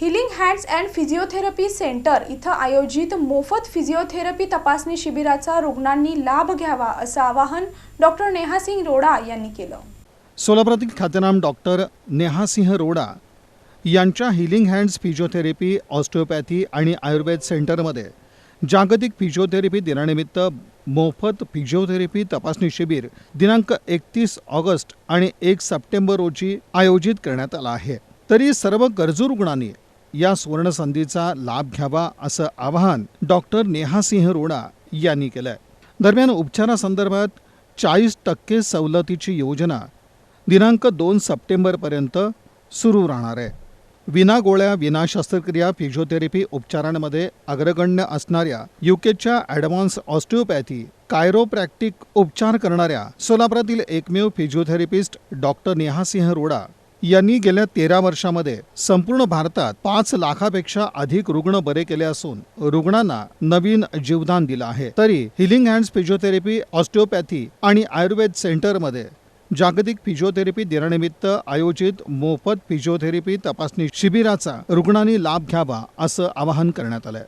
Healing hands and physiotherapy centre इथं आयोजित मोफत फिजिओथेरपी तपासणी शिबिराचा रुग्णांनी लाभ घ्यावा असं आवाहन डॉक्टर नेहासिंग रोडा यांनी केलं. सोलापुरातील ख्यातनाम डॉक्टर नेहासिंह रोडा यांच्या हिलिंग हँड्स फिजिओथेरपी ऑस्टिओपॅथी आणि आयुर्वेद सेंटरमध्ये जागतिक फिजिओथेरपी दिनानिमित्त मोफत फिजिओथेरपी तपासणी शिबिर दिनांक एकतीस ऑगस्ट आणि एक सप्टेंबर रोजी आयोजित करण्यात आला आहे. तरी सर्व गरजू रुग्णांनी या सुवर्णसंधीचा लाभ घ्यावा असं आवाहन डॉक्टर नेहासिंह रोडा यांनी केलंय. दरम्यान उपचारासंदर्भात चाळीस टक्के सवलतीची योजना दिनांक दोन सप्टेंबरपर्यंत सुरू राहणार आहे. विना गोळ्या विना शस्त्रक्रिया फिजिओथेरपी उपचारांमध्ये अग्रगण्य असणाऱ्या युकेच्या ॲडव्हान्स ऑस्टिओपॅथी कायरोप्रॅक्टिक उपचार करणाऱ्या सोलापुरातील एकमेव फिजिओथेरपिस्ट डॉक्टर नेहासिंह रोडा यांनी गेल्या तेरा वर्षामध्ये संपूर्ण भारतात पाच लाखापेक्षा अधिक रुग्ण बरे केले असून रुग्णांना नवीन जीवदान दिलं आहे. तरी हिलिंग हँड्स फिजिओथेरपी ऑस्टिओपॅथी आणि आयुर्वेद सेंटरमध्ये जागतिक फिजिओथेरपी दिनानिमित्त आयोजित मोफत फिजिओथेरपी तपासणी शिबिराचा रुग्णांनी लाभ घ्यावा असं आवाहन करण्यात आलंय.